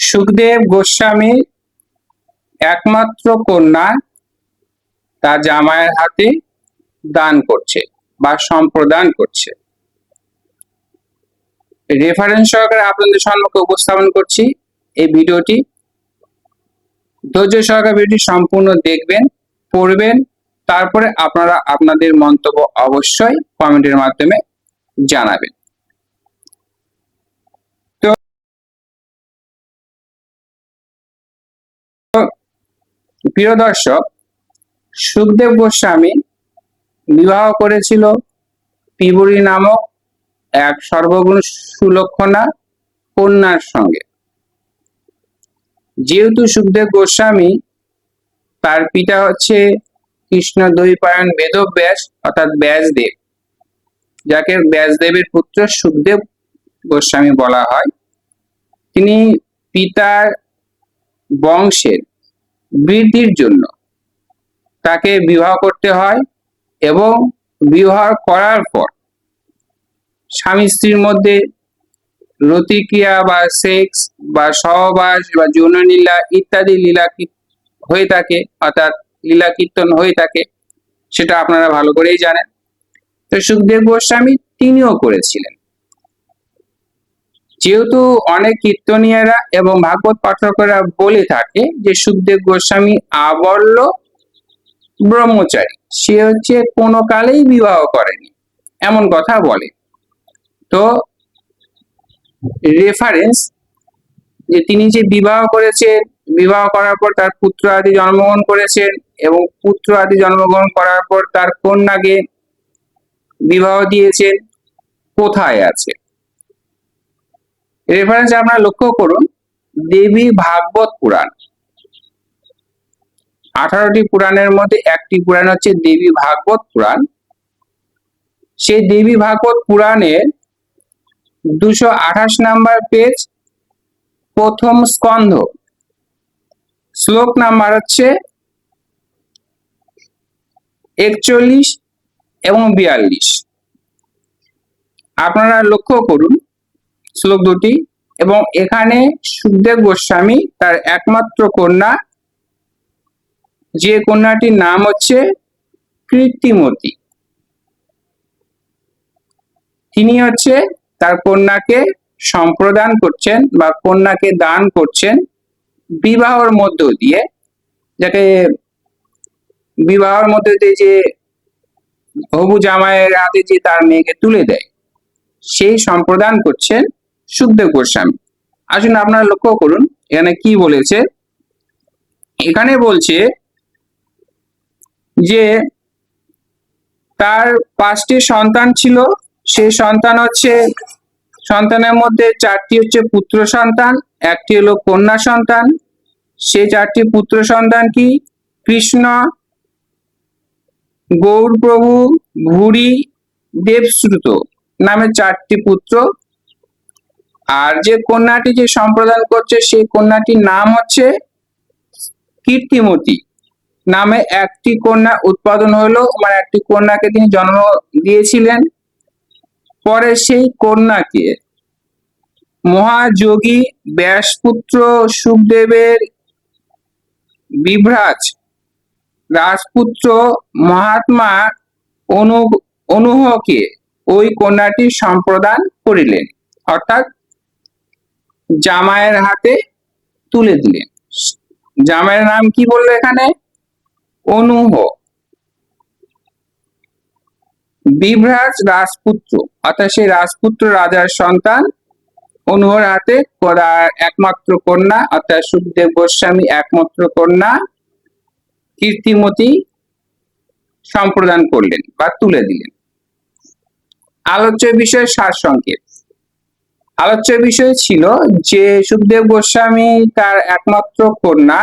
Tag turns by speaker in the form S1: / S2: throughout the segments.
S1: সুখদেব গোস্বামী একমাত্র কন্যা তার জামাইয়ের হাতে দান করছে বা সম্প্রদান করছে। রেফারেন্স সহকারে আপনাদের সম্মুখে উপস্থাপন করছি এই ভিডিওটি। ধৈর্য সহকারে ভিডিওটি সম্পূর্ণ দেখবেন, পড়বেন, তারপরে আপনারা আপনাদের মন্তব্য অবশ্যই কমেন্টের মাধ্যমে জানাবেন তো প্রিয় দর্শক, সুখদেব গোস্বামী বিবাহ করেছিল পিবুরি নামক এক সর্বগুণ সুলক্ষণা কন্যার সঙ্গে। যেহেতু সুখদেব গোস্বামী তার পিতা হচ্ছে কৃষ্ণ দৈপায়ন বেদব্যাস, অর্থাৎ ব্যাসদেব, যাকে ব্যাসদেবের পুত্র সুখদেব গোস্বামী বলা হয়, তিনি পিতার বংশের বৃদ্ধির জন্য। তাকে বিবাহ করতে হয় এবং বিবাহ করার পর স্বামী স্ত্রীর মধ্যে রতিক্রিয়া বা সেক্স বা সহবাস বা যৌন লীলা ইত্যাদি লীলা হয়ে থাকে, অর্থাৎ লীলা কীর্তন হয়ে থাকে, সেটা আপনারা ভালো করেই জানেন। তো সুখদেব গোস্বামী তিনিও করেছিলেন। যেহেতু অনেক কীর্তনীয়রা এবং ভাগবত পাঠকরা বলে থাকে যে সুখদেব গোস্বামী আবল্য ব্রহ্মচারী, সে হচ্ছে কোনো কালেই বিবাহ করেনি, এমন কথা বলে। তো রেফারেন্স যে তিনি যে বিবাহ করেছেন, বিবাহ করার পর তার পুত্র আদি জন্মগ্রহণ করেছেন এবং পুত্র আদি জন্মগ্রহণ করার পর তার কন্যাকে বিবাহ দিয়েছেন, কোথায় আছে? রেফারেন্স আপনারা লক্ষ্য করুন, দেবী ভাগবত পুরাণ। আঠারোটি পুরাণের মধ্যে একটি পুরাণ হচ্ছে দেবী ভাগবত পুরাণ। সেই দেবী ভাগবত পুরাণের দুশো আঠাশ নাম্বার পেজ প্রথম স্কন্ধ। শ্লোক নাম্বার হচ্ছে একচল্লিশ এবং বিয়াল্লিশ। আপনারা লক্ষ্য করুন শ্লোক দুটি, এবং এখানে সুখদেব গোস্বামী তার একমাত্র কন্যা, যে কন্যাটির নাম হচ্ছে কৃত্তিমতী তিনি হচ্ছে তার কন্যাকে সম্প্রদান করছেন বা কন্যাকে দান করছেন বিবাহর মধ্য দিয়ে, যাকে বিবাহর মধ্যে দিয়ে যে হবু জামাইয়ের হাতে যে তার মেয়েকে তুলে দেয়, সেই সম্প্রদান করছেন সুখদেব গোস্বামী আসুন আপনারা লক্ষ্য করুন, এখানে কি বলেছে? এখানে বলছে যে তার পাঁচটি সন্তান ছিল, সেই সন্তান হচ্ছে, সন্তানের মধ্যে চারটি হচ্ছে পুত্র সন্তান, একটি হলো কন্যা সন্তান, সেই চারটি পুত্র সন্তান কি? কৃষ্ণ গৌর প্রভু ভুরি দেবশ্রুত নামে চারটি পুত্র আর যে কন্যাটি যে সম্প্রদান করছে, সেই কন্যাটির নাম হচ্ছে কীর্তিমতী। নামে একটি কন্যা উৎপাদন হলো মানে একটি কন্যাকে তিনি জন্ম দিয়েছিলেন। পরে সেই কন্যাকে মহাযোগী ব্যাসপুত্র সুখদেবের বিভ্রাজ রাজপুত্র মহাত্মা অনু, অনুহকে ওই কন্যাটি সম্প্রদান করিলেন। অর্থাৎ জামাইয়ের হাতে তুলে দিলেন। জামাইয়ের নাম কি বলল এখানে? অনুহ। বিভ্রাজ রাজপুত্র, অর্থাৎ সেই রাজপুত্র রাজার সন্তান অনুহর হাতে করার একমাত্র কন্যা, অর্থাৎ সুখদেব গোস্বামী একমাত্র কন্যা কীর্তিমতী সম্প্রদান করলেন বা তুলে দিলেন। আলোচ্য বিষয় সার সংকেত আলোচ্য বিষয় ছিল যে সুখদেব গোস্বামী তার একমাত্র কন্যা,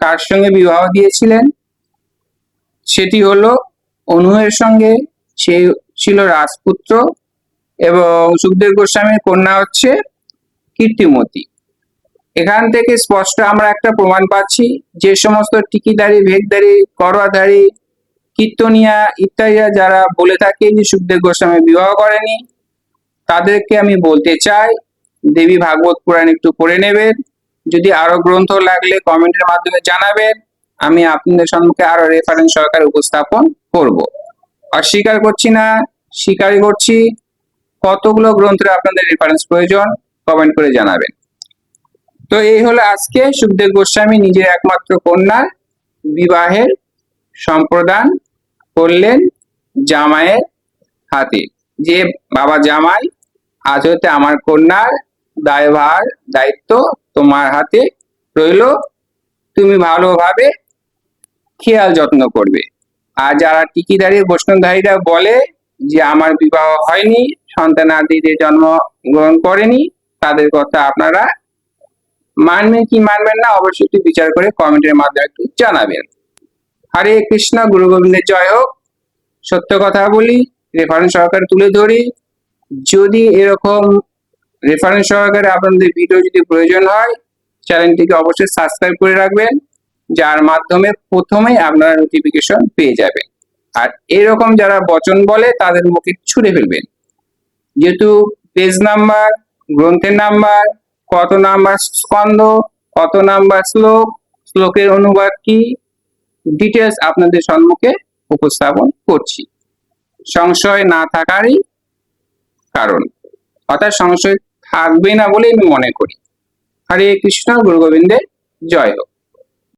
S1: কার সঙ্গে বিবাহ দিয়েছিলেন, সেটি হলো অনুহের সঙ্গে, সে ছিল রাজপুত্র এবং সুখদেব গোস্বামীর কন্যা হচ্ছে কীর্তিমতী। এখান থেকে স্পষ্ট আমরা একটা প্রমাণ পাচ্ছি যে সমস্ত টিকিদারি ভেগদারি করোয়াধারী কীর্তনিয়া ইত্যাদিরা যারা বলে থাকে যে সুখদেব গোস্বামী বিবাহ করেনি তাদেরকে আমি বলতে চাই, দেবী ভাগবত পুরাণ একটু পড়ে নেবেন। যদি আরও গ্রন্থ লাগলে কমেন্টের মাধ্যমে জানাবেন। আমি আপনাদের সম্মুখে আরও রেফারেন্স সরকার উপস্থাপন করব। অস্বীকার করছি না, স্বীকারই করছি, কতগুলো গ্রন্থের আপনাদের রেফারেন্স প্রয়োজন কমেন্ট করে জানাবেন। তো এই হলো আজকে সুখদেব গোস্বামী নিজের একমাত্র কন্যা, বিবাহের সম্প্রদান করলেন জামাইয়ের হাতে। যে বাবা জামাই আজ হতে আমার কন্যার দায়ভার, দায়িত্ব তোমার হাতে রইল। তুমি ভালোভাবে খেয়াল যত্ন করবে। আর যারা টিকিদারি বৈষ্ণবধারীরা বলে যে আমার বিবাহ হয়নি, সন্তানাদিদের জন্ম গ্রহণ করেনি, তাদের কথা আপনারা মানবেন কি মানবেন না, অবশ্যই একটু বিচার করে কমেন্টের মাধ্যমে একটু জানাবেন। হরে কৃষ্ণ, গুরু গোবিন্দের জয় হোক। সত্য কথা বলি, রেফারেন্স সহকারে তুলে ধরি যদি এরকম রেফারেন্স সহকারে আপনাদের ভিডিও যদি প্রয়োজন হয় চ্যানেলটিকে অবশ্যই সাবস্ক্রাইব করে রাখবেন, যার মাধ্যমে প্রথমেই আপনারা নোটিফিকেশন পেয়ে যাবেন। আর এরকম যারা বচন বলে, তাদের মুখে ছুড়ে ফেলবেন। যেহেতু পেজ নাম্বার গ্রন্থের নাম্বার কত নাম্বার স্কন্ধ, কত নাম্বার শ্লোক, শ্লোকের অনুবাদ কি ডিটেলস আপনাদের সম্মুখে উপস্থাপন করছি। সংশয় না থাকারই কারণ। অর্থাৎ সংশয় থাকবে না বলে আমি মনে করি। হরে কৃষ্ণ গুরু গোবিন্দের জয় হোক।